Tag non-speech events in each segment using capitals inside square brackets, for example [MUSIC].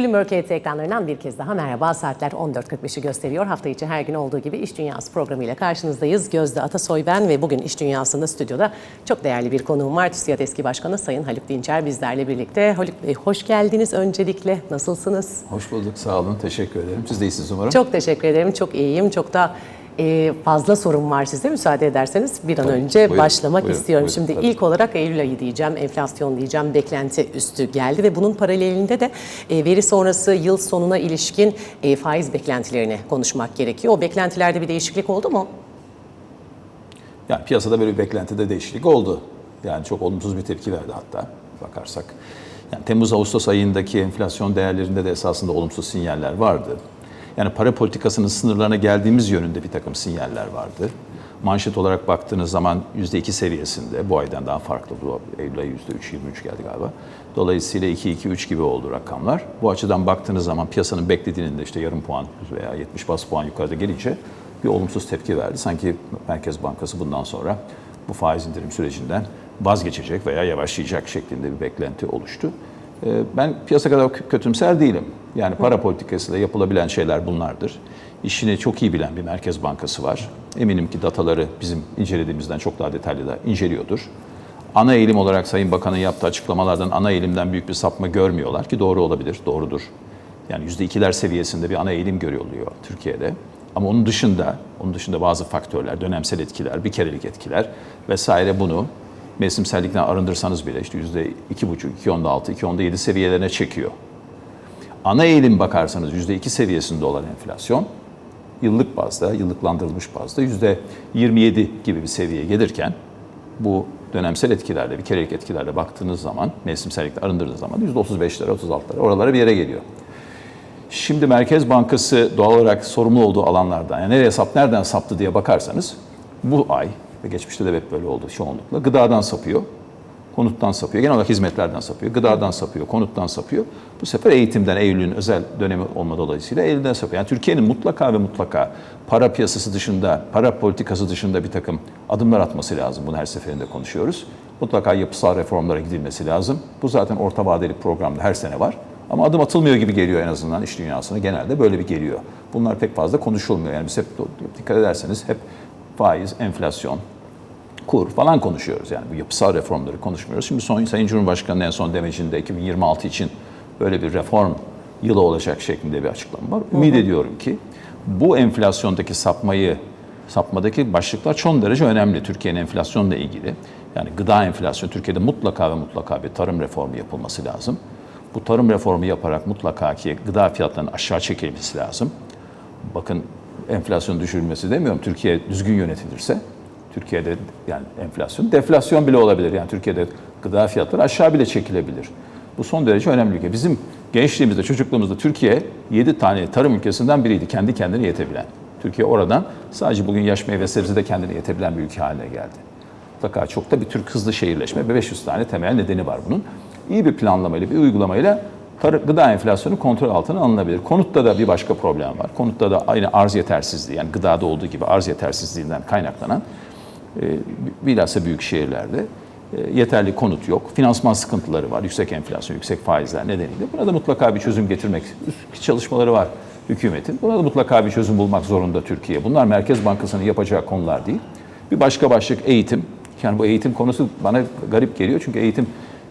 Bloomberg KT ekranlarından bir kez daha merhaba. Saatler 14.45'i gösteriyor. Hafta içi her gün olduğu gibi İş Dünyası programıyla karşınızdayız. Gözde Atasoy ben ve bugün İş Dünyası'nda stüdyoda çok değerli bir konuğum var. TÜSİAD eski başkanı Sayın Haluk Dinçer bizlerle birlikte. Haluk Bey hoş geldiniz öncelikle. Nasılsınız? Hoş bulduk, sağ olun. Teşekkür ederim. Siz de iyisiniz umarım. Çok teşekkür ederim. Çok iyiyim. Çok da e, fazla sorun var size. Müsaade ederseniz bir an Tabii. önce Buyurun, başlamak buyurun, istiyorum. buyurun. Şimdi Tabii. ilk olarak Eylül ayı diyeceğim, enflasyon diyeceğim, beklenti üstü geldi ve bunun paralelinde de e, veri sonrası yıl sonuna ilişkin e, faiz beklentilerini konuşmak gerekiyor. O beklentilerde bir değişiklik oldu mu? Yani piyasada böyle bir beklentide değişiklik oldu. Yani çok olumsuz bir tepki verdi hatta bakarsak. Yani Temmuz-Ağustos ayındaki enflasyon değerlerinde de esasında olumsuz sinyaller vardı. Yani para politikasının sınırlarına geldiğimiz yönünde bir takım sinyaller vardı. Manşet olarak baktığınız zaman %2 seviyesinde bu aydan daha farklı. Bu Eylül ayı %3-23 geldi galiba. Dolayısıyla 2-2-3 gibi oldu rakamlar. Bu açıdan baktığınız zaman piyasanın beklediğinin de işte yarım puan veya 70 bas puan yukarıda gelince bir olumsuz tepki verdi. Sanki Merkez Bankası bundan sonra bu faiz indirim sürecinden vazgeçecek veya yavaşlayacak şeklinde bir beklenti oluştu. Ee, Ben piyasa kadar kö- kötümser değilim. Yani para politikasıyla yapılabilen şeyler bunlardır. İşini çok iyi bilen bir Merkez Bankası var. Eminim ki dataları bizim incelediğimizden çok daha detaylı da inceliyordur. Ana eğilim olarak Sayın Bakan'ın yaptığı açıklamalardan ana eğilimden büyük bir sapma görmüyorlar ki doğru olabilir, doğrudur. Yani %2'ler seviyesinde bir ana eğilim görülüyor Türkiye'de. Ama onun dışında, onun dışında bazı faktörler, dönemsel etkiler, bir kerelik etkiler vesaire bunu mevsimsellikten arındırsanız bile işte %2,5, 2,6, 2,7 seviyelerine çekiyor. Ana eğilim bakarsanız %2 seviyesinde olan enflasyon yıllık bazda, yıllıklandırılmış bazda %27 gibi bir seviyeye gelirken bu dönemsel etkilerle, bir kerelik etkilerle baktığınız zaman, mevsimsellikle arındırdığınız zaman %35'lere, 36'lara, oralara bir yere geliyor. Şimdi Merkez Bankası doğal olarak sorumlu olduğu alanlardan, yani nereye sap, nereden saptı diye bakarsanız bu ay ve geçmişte de hep böyle oldu çoğunlukla gıdadan sapıyor, konuttan sapıyor, genel olarak hizmetlerden sapıyor, gıdadan sapıyor, konuttan sapıyor. Bu sefer eğitimden, Eylül'ün özel dönemi olma dolayısıyla Eylül'den sapıyor. Yani Türkiye'nin mutlaka ve mutlaka para piyasası dışında, para politikası dışında bir takım adımlar atması lazım. Bunu her seferinde konuşuyoruz. Mutlaka yapısal reformlara gidilmesi lazım. Bu zaten orta vadeli programda her sene var. Ama adım atılmıyor gibi geliyor en azından iş dünyasına. Genelde böyle bir geliyor. Bunlar pek fazla konuşulmuyor. Yani biz hep dikkat ederseniz hep faiz, enflasyon, kur falan konuşuyoruz. Yani bu yapısal reformları konuşmuyoruz. Şimdi son Sayın Cumhurbaşkanı'nın en son demecinde 2026 için böyle bir reform yılı olacak şeklinde bir açıklama var. Ümit ediyorum ki bu enflasyondaki sapmayı sapmadaki başlıklar çok derece önemli Türkiye'nin enflasyonla ilgili. Yani gıda enflasyonu Türkiye'de mutlaka ve mutlaka bir tarım reformu yapılması lazım. Bu tarım reformu yaparak mutlaka ki gıda fiyatlarının aşağı çekilmesi lazım. Bakın enflasyon düşürülmesi demiyorum. Türkiye düzgün yönetilirse Türkiye'de yani enflasyon, deflasyon bile olabilir. Yani Türkiye'de gıda fiyatları aşağı bile çekilebilir. Bu son derece önemli ülke. Bizim gençliğimizde, çocukluğumuzda Türkiye 7 tane tarım ülkesinden biriydi. Kendi kendine yetebilen. Türkiye oradan sadece bugün yaş meyve sebzede kendine yetebilen bir ülke haline geldi. Mutlaka çok da bir Türk hızlı şehirleşme ve 500 tane temel nedeni var bunun. İyi bir planlamayla, bir uygulamayla gıda enflasyonu kontrol altına alınabilir. Konutta da bir başka problem var. Konutta da aynı arz yetersizliği, yani gıdada olduğu gibi arz yetersizliğinden kaynaklanan bilhassa büyük şehirlerde e, yeterli konut yok. Finansman sıkıntıları var. Yüksek enflasyon, yüksek faizler nedeniyle. Buna da mutlaka bir çözüm getirmek çalışmaları var hükümetin. Buna da mutlaka bir çözüm bulmak zorunda Türkiye. Bunlar Merkez Bankası'nın yapacağı konular değil. Bir başka başlık eğitim. Yani bu eğitim konusu bana garip geliyor çünkü eğitim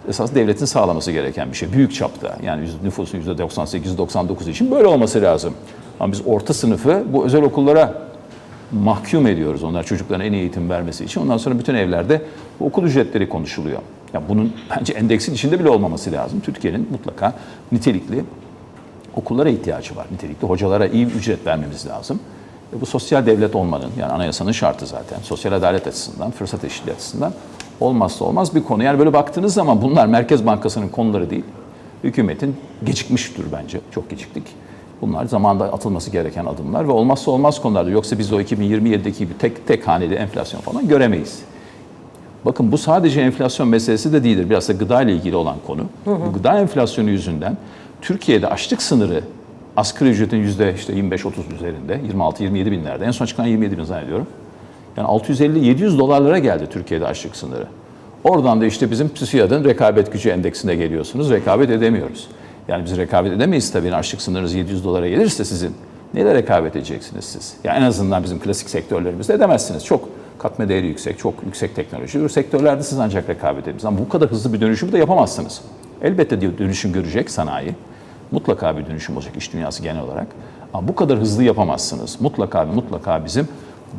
esas devletin sağlaması gereken bir şey. Büyük çapta yani nüfusun %98-99 için böyle olması lazım. Ama biz orta sınıfı bu özel okullara mahkum ediyoruz onlar çocuklarına en iyi eğitim vermesi için. Ondan sonra bütün evlerde okul ücretleri konuşuluyor. Ya bunun bence endeksin içinde bile olmaması lazım. Türkiye'nin mutlaka nitelikli okullara ihtiyacı var. Nitelikli hocalara iyi ücret vermemiz lazım. E bu sosyal devlet olmanın yani anayasanın şartı zaten. Sosyal adalet açısından, fırsat eşitliği açısından olmazsa olmaz bir konu. Yani böyle baktığınız zaman bunlar Merkez Bankası'nın konuları değil. Hükümetin gecikmiştir bence. Çok geciktik. Bunlar zamanda atılması gereken adımlar ve olmazsa olmaz konulardır. Yoksa biz o 2027'deki gibi tek tek haneli enflasyon falan göremeyiz. Bakın bu sadece enflasyon meselesi de değildir. Biraz da gıda ile ilgili olan konu. Bu gıda enflasyonu yüzünden Türkiye'de açlık sınırı asgari ücretin yüzde işte 25-30 üzerinde, 26-27 binlerde. En son çıkan 27 bin zannediyorum. Yani 650-700 dolarlara geldi Türkiye'de açlık sınırı. Oradan da işte bizim TÜSİAD'ın rekabet gücü endeksine geliyorsunuz. Rekabet edemiyoruz. Yani biz rekabet edemeyiz tabii. Açlık sınırınız 700 dolara gelirse sizin neyle rekabet edeceksiniz siz? Yani en azından bizim klasik sektörlerimizde edemezsiniz. Çok katma değeri yüksek, çok yüksek teknoloji. Bu sektörlerde siz ancak rekabet edebilirsiniz. Ama bu kadar hızlı bir dönüşümü de yapamazsınız. Elbette diyor, dönüşüm görecek sanayi. Mutlaka bir dönüşüm olacak iş dünyası genel olarak. Ama bu kadar hızlı yapamazsınız. Mutlaka mutlaka bizim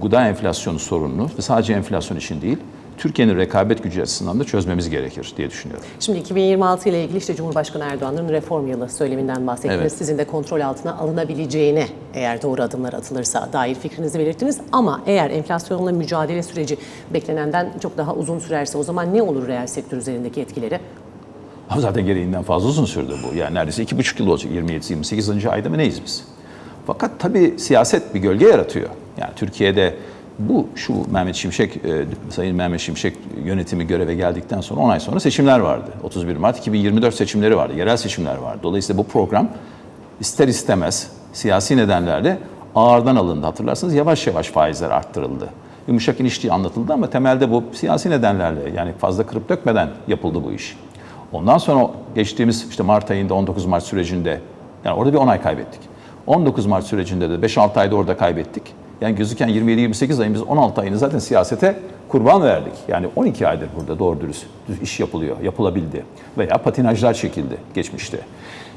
gıda enflasyonu sorununu ve sadece enflasyon için değil, Türkiye'nin rekabet gücü açısından da çözmemiz gerekir diye düşünüyorum. Şimdi 2026 ile ilgili işte Cumhurbaşkanı Erdoğan'ın reform yılı söyleminden bahsettiniz. Evet. Sizin de kontrol altına alınabileceğine eğer doğru adımlar atılırsa dair fikrinizi belirttiniz. Ama eğer enflasyonla mücadele süreci beklenenden çok daha uzun sürerse o zaman ne olur reel sektör üzerindeki etkileri? Ama zaten gereğinden fazla uzun sürdü bu. Yani neredeyse iki buçuk yıl olacak. 27-28. ayda mı neyiz biz? Fakat tabii siyaset bir gölge yaratıyor. Yani Türkiye'de bu şu Mehmet Şimşek, e, Sayın Mehmet Şimşek yönetimi göreve geldikten sonra 10 ay sonra seçimler vardı. 31 Mart 2024 seçimleri vardı. Yerel seçimler vardı. Dolayısıyla bu program ister istemez siyasi nedenlerle ağırdan alındı. Hatırlarsanız yavaş yavaş faizler arttırıldı. Yumuşak iniştiği anlatıldı ama temelde bu siyasi nedenlerle yani fazla kırıp dökmeden yapıldı bu iş. Ondan sonra geçtiğimiz işte Mart ayında 19 Mart sürecinde yani orada bir 10 ay kaybettik. 19 Mart sürecinde de 5-6 ayda orada kaybettik. Yani gözüken 27-28 ayın biz 16 ayını zaten siyasete kurban verdik. Yani 12 aydır burada doğru dürüst iş yapılıyor, yapılabildi. Veya patinajlar çekildi geçmişte.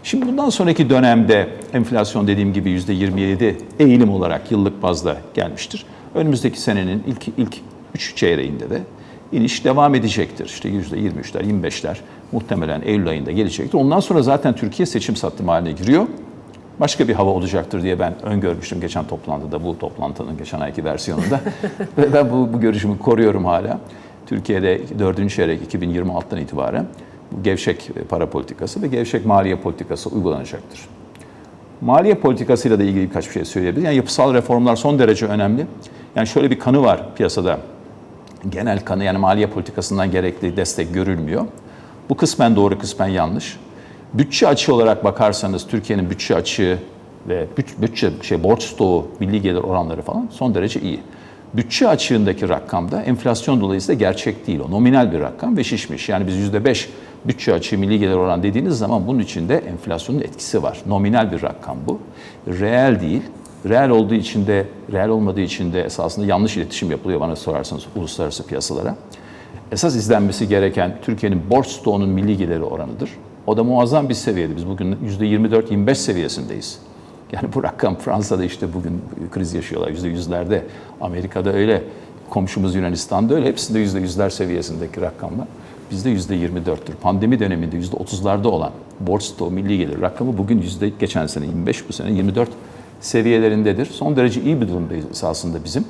Şimdi bundan sonraki dönemde enflasyon dediğim gibi %27 eğilim olarak yıllık bazda gelmiştir. Önümüzdeki senenin ilk ilk 3 çeyreğinde de iniş devam edecektir. İşte %23'ler, 25'ler muhtemelen Eylül ayında gelecektir. Ondan sonra zaten Türkiye seçim sattım haline giriyor. Başka bir hava olacaktır diye ben öngörmüştüm geçen toplantıda, bu toplantının geçen ayki versiyonunda. [LAUGHS] Ve ben bu, bu görüşümü koruyorum hala. Türkiye'de 4. çeyrek 2026'dan itibaren bu gevşek para politikası ve gevşek maliye politikası uygulanacaktır. Maliye politikasıyla da ilgili birkaç bir şey söyleyebiliriz. Yani yapısal reformlar son derece önemli. Yani şöyle bir kanı var piyasada. Genel kanı yani maliye politikasından gerekli destek görülmüyor. Bu kısmen doğru, kısmen yanlış. Bütçe açığı olarak bakarsanız Türkiye'nin bütçe açığı ve büt- bütçe şey borç stoğu, milli gelir oranları falan son derece iyi. Bütçe açığındaki rakam da enflasyon dolayısıyla gerçek değil. O nominal bir rakam ve şişmiş. Yani biz %5 bütçe açığı milli gelir oran dediğiniz zaman bunun içinde enflasyonun etkisi var. Nominal bir rakam bu. Reel değil. Reel olduğu için de, reel olmadığı için de esasında yanlış iletişim yapılıyor bana sorarsanız uluslararası piyasalara. Esas izlenmesi gereken Türkiye'nin borç stoğunun milli geliri oranıdır. O da muazzam bir seviyede. Biz bugün %24-25 seviyesindeyiz. Yani bu rakam Fransa'da işte bugün kriz yaşıyorlar yüzde yüzlerde. Amerika'da öyle, komşumuz Yunanistan'da öyle. Hepsinde yüzde yüzler seviyesindeki rakamlar. Bizde yüzde 24'tür. Pandemi döneminde yüzde 30'larda olan borç stoğu milli gelir rakamı bugün yüzde geçen sene 25 bu sene 24 seviyelerindedir. Son derece iyi bir durumdayız esasında bizim.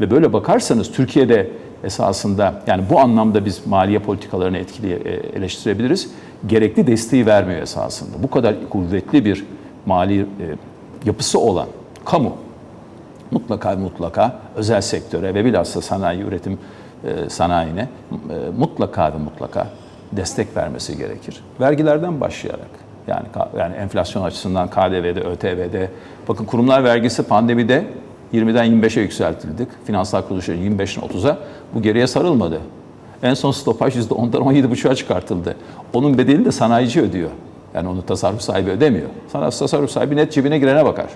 Ve böyle bakarsanız Türkiye'de esasında yani bu anlamda biz maliye politikalarını etkili e, eleştirebiliriz. Gerekli desteği vermiyor esasında. Bu kadar kuvvetli bir mali e, yapısı olan kamu mutlaka mutlaka özel sektöre ve bilhassa sanayi üretim e, sanayine mutlaka ve mutlaka destek vermesi gerekir. Vergilerden başlayarak yani yani enflasyon açısından KDV'de, ÖTV'de bakın kurumlar vergisi pandemide 20'den 25'e yükseltildik. Finansal kuruluşların 25'ten 30'a bu geriye sarılmadı. En son stopaj %10'dan 17,5'a çıkartıldı. Onun bedelini de sanayici ödüyor. Yani onu tasarruf sahibi ödemiyor. Sana tasarruf sahibi net cebine girene bakar.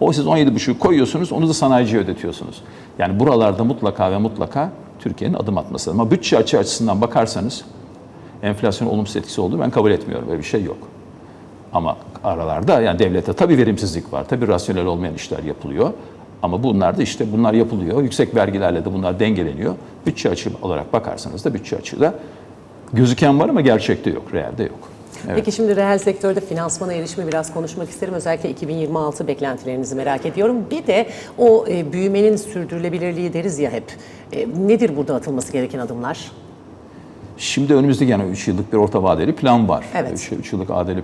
O siz 17,5'u koyuyorsunuz, onu da sanayiciye ödetiyorsunuz. Yani buralarda mutlaka ve mutlaka Türkiye'nin adım atması. Ama bütçe açığı açısından bakarsanız enflasyon olumsuz etkisi olduğunu ben kabul etmiyorum. Böyle bir şey yok. Ama aralarda yani devlette tabii verimsizlik var. Tabii rasyonel olmayan işler yapılıyor. Ama bunlar da işte bunlar yapılıyor. Yüksek vergilerle de bunlar dengeleniyor. Bütçe açığı olarak bakarsanız da bütçe açığı da gözüken var ama gerçekte yok, realde yok. Evet. Peki şimdi reel sektörde finansmana erişimi biraz konuşmak isterim. Özellikle 2026 beklentilerinizi merak ediyorum. Bir de o e, büyümenin sürdürülebilirliği deriz ya hep. E, nedir burada atılması gereken adımlar? Şimdi önümüzdeki yani 3 yıllık bir orta vadeli plan var. Evet. 3 yıllık adeli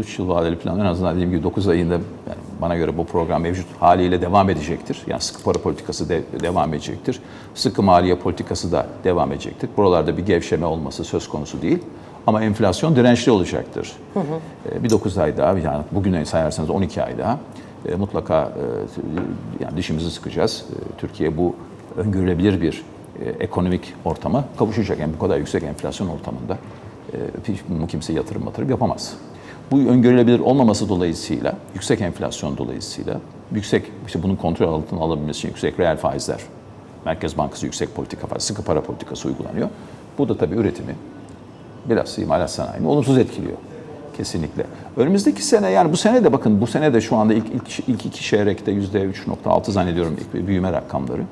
3 yıl vadeli plan en azından dediğim gibi 9 ayında yani bana göre bu program mevcut haliyle devam edecektir. Yani sıkı para politikası de, devam edecektir. Sıkı maliye politikası da devam edecektir. Buralarda bir gevşeme olması söz konusu değil. Ama enflasyon dirençli olacaktır. Ee, Bir 9 ay daha yani bugüne sayarsanız 12 ay daha e, mutlaka e, yani dişimizi sıkacağız. E, Türkiye bu öngörülebilir bir ekonomik ortama kavuşacak. Yani bu kadar yüksek enflasyon ortamında e, kimse yatırım yatırım yapamaz. Bu öngörülebilir olmaması dolayısıyla, yüksek enflasyon dolayısıyla, yüksek işte bunun kontrol altına alabilmesi için yüksek reel faizler, Merkez Bankası yüksek politika faiz, sıkı para politikası uygulanıyor. Bu da tabii üretimi, biraz imalat sanayini olumsuz etkiliyor. Kesinlikle. Önümüzdeki sene yani bu sene de bakın bu sene de şu anda ilk, ilk, ilk iki çeyrekte yüzde 3.6 zannediyorum büyüme rakamları.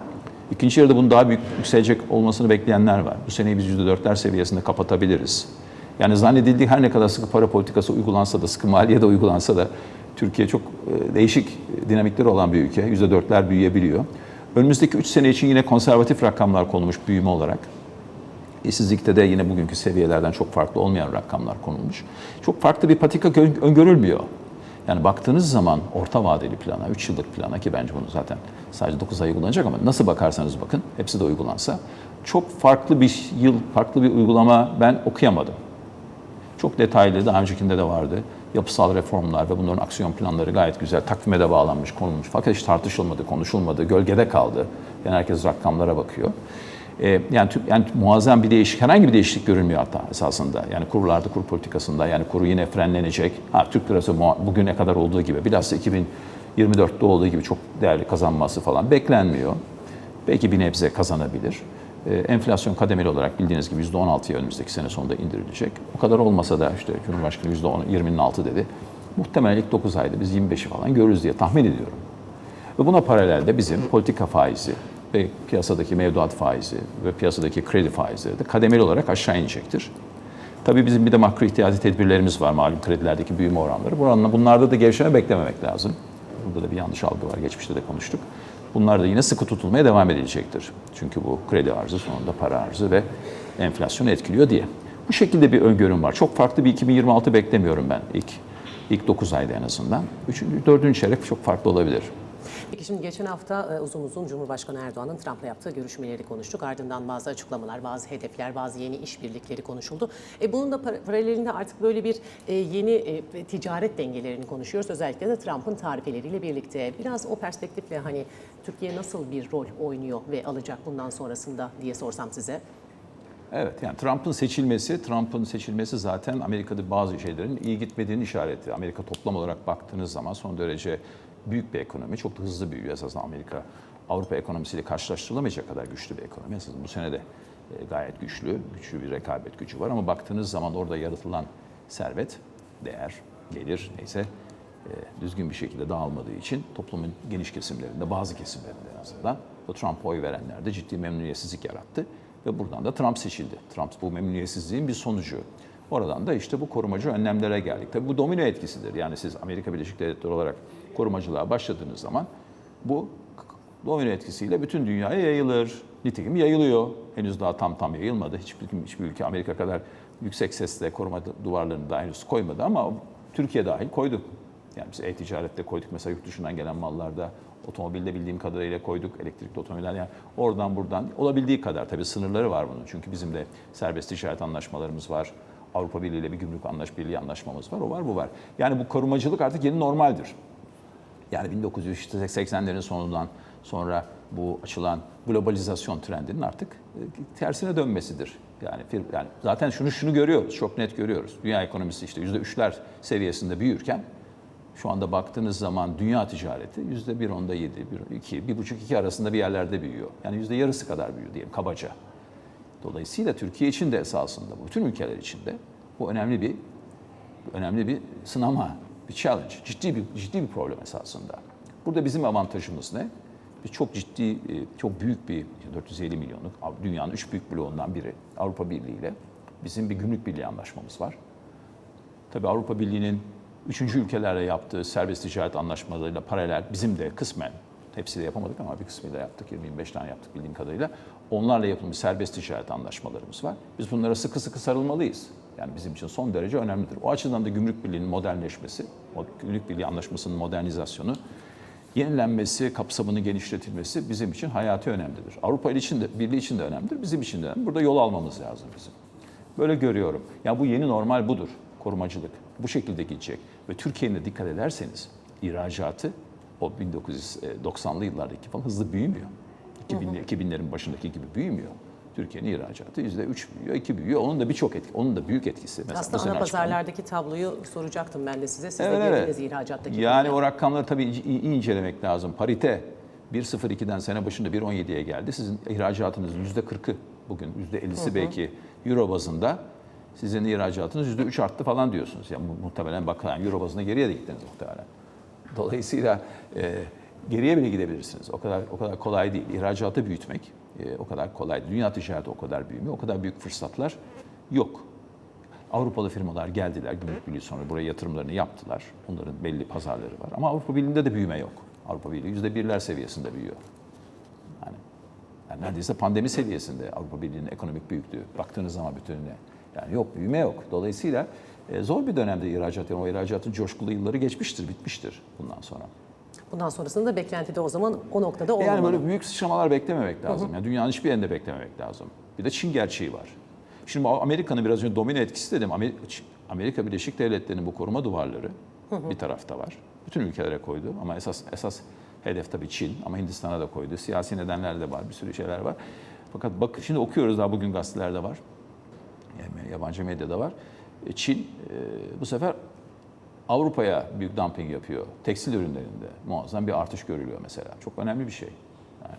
İkinci yarıda bunun daha büyük yükselecek olmasını bekleyenler var. Bu seneyi biz %4'ler seviyesinde kapatabiliriz. Yani zannedildiği her ne kadar sıkı para politikası uygulansa da, sıkı maliye de uygulansa da Türkiye çok e, değişik dinamikleri olan bir ülke. %4'ler büyüyebiliyor. Önümüzdeki 3 sene için yine konservatif rakamlar konulmuş büyüme olarak. İşsizlikte de yine bugünkü seviyelerden çok farklı olmayan rakamlar konulmuş. Çok farklı bir patika gö- öngörülmüyor. Yani baktığınız zaman orta vadeli plana, 3 yıllık plana ki bence bunu zaten sadece 9 ay uygulanacak ama nasıl bakarsanız bakın hepsi de uygulansa çok farklı bir yıl, farklı bir uygulama ben okuyamadım. Çok detaylı, daha öncekinde de vardı. Yapısal reformlar ve bunların aksiyon planları gayet güzel. Takvime de bağlanmış, konulmuş. Fakat hiç tartışılmadı, konuşulmadı, gölgede kaldı. Yani herkes rakamlara bakıyor. Ee, yani, yani muazzam bir değişik, herhangi bir değişiklik görünmüyor hatta esasında. Yani kurlarda, kur politikasında yani kuru yine frenlenecek. Ha, Türk lirası bugüne kadar olduğu gibi, bilhassa 2024'te olduğu gibi çok değerli kazanması falan beklenmiyor. Belki bir nebze kazanabilir. Ee, enflasyon kademeli olarak bildiğiniz gibi %16'ya önümüzdeki sene sonunda indirilecek. O kadar olmasa da işte Cumhurbaşkanı %10, 20'nin altı dedi. Muhtemelen ilk 9 ayda biz 25'i falan görürüz diye tahmin ediyorum. Ve buna paralelde bizim politika faizi ve piyasadaki mevduat faizi ve piyasadaki kredi faizleri de kademeli olarak aşağı inecektir. Tabii bizim bir de makro ihtiyati tedbirlerimiz var malum kredilerdeki büyüme oranları. Bu oranla bunlarda da gevşeme beklememek lazım. Burada da bir yanlış algı var. Geçmişte de konuştuk. Bunlar da yine sıkı tutulmaya devam edilecektir. Çünkü bu kredi arzı sonunda para arzı ve enflasyonu etkiliyor diye. Bu şekilde bir öngörüm var. Çok farklı bir 2026 beklemiyorum ben ilk ilk 9 ayda en azından. Üçüncü, dördüncü çeyrek çok farklı olabilir. Peki şimdi geçen hafta e, uzun uzun Cumhurbaşkanı Erdoğan'ın Trump'la yaptığı görüşmeleri konuştuk. Ardından bazı açıklamalar, bazı hedefler, bazı yeni işbirlikleri konuşuldu. E bunun da para- paralelinde artık böyle bir e, yeni e, ticaret dengelerini konuşuyoruz. Özellikle de Trump'ın tarifeleriyle birlikte. Biraz o perspektifle hani Türkiye nasıl bir rol oynuyor ve alacak bundan sonrasında diye sorsam size. Evet yani Trump'ın seçilmesi, Trump'ın seçilmesi zaten Amerika'da bazı şeylerin iyi gitmediğinin işareti. Amerika toplam olarak baktığınız zaman son derece büyük bir ekonomi, çok da hızlı büyüyor esasında Amerika. Avrupa ekonomisiyle karşılaştırılamayacak kadar güçlü bir ekonomi. Esasında bu sene de e, gayet güçlü, güçlü bir rekabet gücü var ama baktığınız zaman orada yaratılan servet, değer, gelir neyse e, düzgün bir şekilde dağılmadığı için toplumun geniş kesimlerinde, bazı kesimlerinde en azından bu Trump'a oy verenlerde ciddi memnuniyetsizlik yarattı. Ve buradan da Trump seçildi. Trump bu memnuniyetsizliğin bir sonucu. Oradan da işte bu korumacı önlemlere geldik. Tabii bu domino etkisidir. Yani siz Amerika Birleşik Devletleri olarak korumacılığa başladığınız zaman bu domino etkisiyle bütün dünyaya yayılır. Nitekim yayılıyor. Henüz daha tam tam yayılmadı. Hiçbir, hiçbir ülke Amerika kadar yüksek sesle koruma duvarlarını daha henüz koymadı ama Türkiye dahil koyduk. Yani biz e-ticarette koyduk mesela yurt dışından gelen mallarda otomobilde bildiğim kadarıyla koyduk elektrikli otomobiller yani oradan buradan olabildiği kadar tabii sınırları var bunun. Çünkü bizim de serbest ticaret anlaşmalarımız var. Avrupa Birliği ile bir gümrük anlaş birliği anlaşmamız var. O var bu var. Yani bu korumacılık artık yeni normaldir. Yani 1980'lerin sonundan sonra bu açılan globalizasyon trendinin artık e, tersine dönmesidir. Yani, yani zaten şunu şunu görüyoruz, çok net görüyoruz. Dünya ekonomisi işte yüzde üçler seviyesinde büyürken şu anda baktığınız zaman dünya ticareti yüzde bir onda yedi, bir, iki, bir buçuk iki arasında bir yerlerde büyüyor. Yani yüzde yarısı kadar büyüyor diyelim kabaca. Dolayısıyla Türkiye için de esasında, bütün ülkeler için de bu önemli bir önemli bir sınama, bir challenge, ciddi bir ciddi bir problem esasında. Burada bizim avantajımız ne? Biz çok ciddi, e, çok büyük bir 450 milyonluk dünyanın üç büyük bloğundan biri Avrupa Birliği ile bizim bir gümrük birliği anlaşmamız var. Tabii Avrupa Birliği'nin üçüncü ülkelerle yaptığı serbest ticaret anlaşmalarıyla paralel bizim de kısmen hepsiyle yapamadık ama bir kısmıyla yaptık. 20-25 tane yaptık bildiğim kadarıyla. Onlarla yapılmış serbest ticaret anlaşmalarımız var. Biz bunlara sıkı sıkı sarılmalıyız. Yani bizim için son derece önemlidir. O açıdan da Gümrük Birliği'nin modernleşmesi, Gümrük Birliği Anlaşması'nın modernizasyonu, yenilenmesi, kapsamının genişletilmesi bizim için hayati önemlidir. Avrupa için de, Birliği için de önemlidir, bizim için de önemlidir. Burada yol almamız lazım bizim. Böyle görüyorum. Ya bu yeni normal budur, korumacılık. Bu şekilde gidecek. Ve Türkiye'nin de dikkat ederseniz ihracatı o 1990'lı yıllardaki falan hızlı büyümüyor. 2000'li 2000'lerin başındaki gibi büyümüyor. Türkiye'nin ihracatı %3 büyüyor, 2 büyüyor. Onun da birçok etki, onun da büyük etkisi. Mesela Aslında ana açıklanan- pazarlardaki tabloyu soracaktım ben de size. Siz Evet, de evet. girdiniz ihracattaki. Yani konuya. o rakamları tabii iyi, iyi incelemek lazım. Parite 1.02'den sene başında 1.17'ye geldi. Sizin ihracatınızın %40'ı bugün %50'si belki euro bazında. Sizin ihracatınız %3 arttı falan diyorsunuz. Yani mu- muhtemelen bakan euro bazında geriye de gittiniz muhtemelen. Dolayısıyla e, geriye bile gidebilirsiniz. O kadar o kadar kolay değil. İhracatı büyütmek e, o kadar kolay. değil. Dünya ticareti o kadar büyümüyor. O kadar büyük fırsatlar yok. Avrupalı firmalar geldiler Gümrük Birliği sonra buraya yatırımlarını yaptılar. Onların belli pazarları var. Ama Avrupa Birliği'nde de büyüme yok. Avrupa Birliği yüzde birler seviyesinde büyüyor. Yani, yani neredeyse pandemi seviyesinde Avrupa Birliği'nin ekonomik büyüklüğü. Baktığınız zaman bütününe. Yani yok büyüme yok. Dolayısıyla e, zor bir dönemde ihracat. Yani o ihracatın coşkulu yılları geçmiştir, bitmiştir bundan sonra. Bundan sonrasında da beklentide o zaman o noktada olmamalı. Yani böyle büyük sıçramalar beklememek lazım. Yani dünyanın hiçbir yerinde beklememek lazım. Bir de Çin gerçeği var. Şimdi Amerika'nın biraz önce domine etkisi dedim. Amerika, Birleşik Devletleri'nin bu koruma duvarları bir tarafta var. Bütün ülkelere koydu ama esas esas hedef tabii Çin ama Hindistan'a da koydu. Siyasi nedenler de var, bir sürü şeyler var. Fakat bak şimdi okuyoruz daha bugün gazetelerde var. Yani yabancı medyada var. E, Çin e, bu sefer Avrupa'ya büyük dumping yapıyor. Tekstil ürünlerinde muazzam bir artış görülüyor mesela. Çok önemli bir şey. Yani,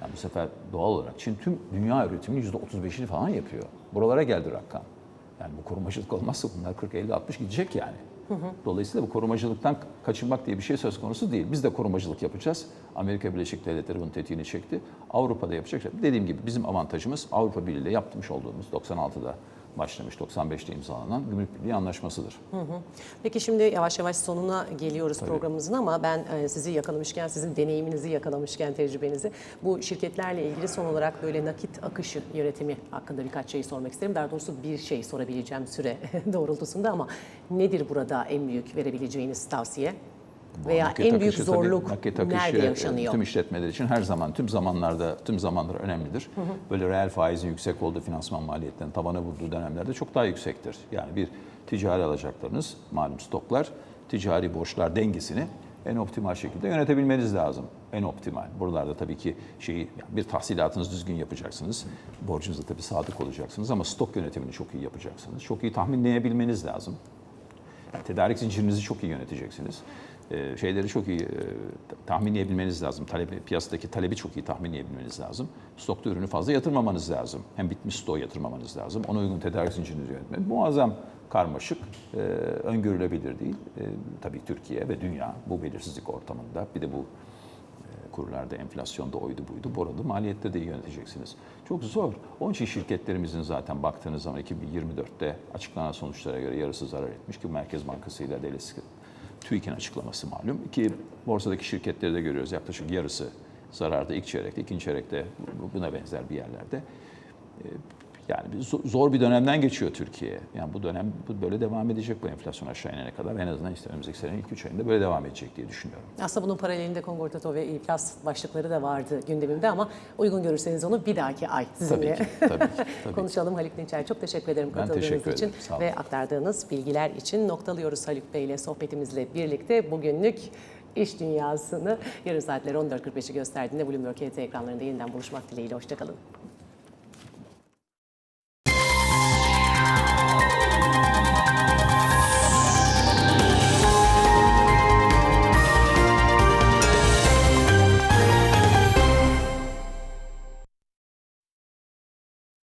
yani bu sefer doğal olarak Çin tüm dünya üretiminin %35'ini falan yapıyor. Buralara geldi rakam. Yani bu korumacılık olmazsa bunlar 40, 50, 60 gidecek yani. Dolayısıyla bu korumacılıktan kaçınmak diye bir şey söz konusu değil. Biz de korumacılık yapacağız. Amerika Birleşik Devletleri bunun tetiğini çekti. Avrupa'da yapacak. Dediğim gibi bizim avantajımız Avrupa Birliği ile yapmış olduğumuz 96'da başlamış, 95'te imzalanan Gümrük Birliği Anlaşması'dır. Peki şimdi yavaş yavaş sonuna geliyoruz programımızın ama ben e, sizi yakalamışken, sizin deneyiminizi yakalamışken, tecrübenizi bu şirketlerle ilgili son olarak böyle nakit akışı yönetimi hakkında birkaç şey sormak isterim. Daha doğrusu bir şey sorabileceğim süre [LAUGHS] doğrultusunda ama nedir burada en büyük verebileceğiniz tavsiye? Veya Nakit en büyük akışı tabii, zorluk nakit akışı, nerede e, yaşanıyor? Tüm işletmeler için her zaman, tüm zamanlarda, tüm zamanlar önemlidir. Böyle reel faizin yüksek olduğu, finansman maliyetlerinin tabana vurduğu dönemlerde çok daha yüksektir. Yani bir ticari alacaklarınız, malum stoklar, ticari borçlar dengesini en optimal şekilde yönetebilmeniz lazım. En optimal. Buralarda tabii ki şeyi, yani bir tahsilatınızı düzgün yapacaksınız. Borcunuza tabii sadık olacaksınız ama stok yönetimini çok iyi yapacaksınız. Çok iyi tahminleyebilmeniz lazım. Tedarik zincirinizi çok iyi yöneteceksiniz. Ee, şeyleri çok iyi e, tahminleyebilmeniz lazım. Talebi, piyasadaki talebi çok iyi tahminleyebilmeniz lazım. Stokta ürünü fazla yatırmamanız lazım. Hem bitmiş stoğu yatırmamanız lazım. Ona uygun tedarik zincirinizi yönetmek. Muazzam karmaşık, e, öngörülebilir değil. E, tabii Türkiye ve dünya bu belirsizlik ortamında bir de bu kurlarda, enflasyonda oydu buydu. Burada maliyette de iyi yöneteceksiniz. Çok zor. Onun için şirketlerimizin zaten baktığınız zaman 2024'te açıklanan sonuçlara göre yarısı zarar etmiş ki Merkez Bankası ile devlet TÜİK'in açıklaması malum. Ki borsadaki şirketleri de görüyoruz yaklaşık yarısı zararda ilk çeyrekte, ikinci çeyrekte bu- buna benzer bir yerlerde. Yani zor bir dönemden geçiyor Türkiye. Yani bu dönem bu böyle devam edecek bu enflasyon aşağı inene kadar. En azından işte önümüzdeki senenin ilk üç ayında böyle devam edecek diye düşünüyorum. Aslında bunun paralelinde kongordato ve iflas başlıkları da vardı gündemimde ama uygun görürseniz onu bir dahaki ay sizinle Tabii ki, tabii ki, [LAUGHS] tabii konuşalım. Haluk Dinçer çok teşekkür ederim Ben katıldığınız teşekkür için ederim, ve aktardığınız bilgiler için noktalıyoruz Haluk Bey ile sohbetimizle birlikte bugünlük iş dünyasını yarın saatler 14.45'i gösterdiğinde Bloomberg HT ekranlarında yeniden buluşmak dileğiyle. Hoşçakalın.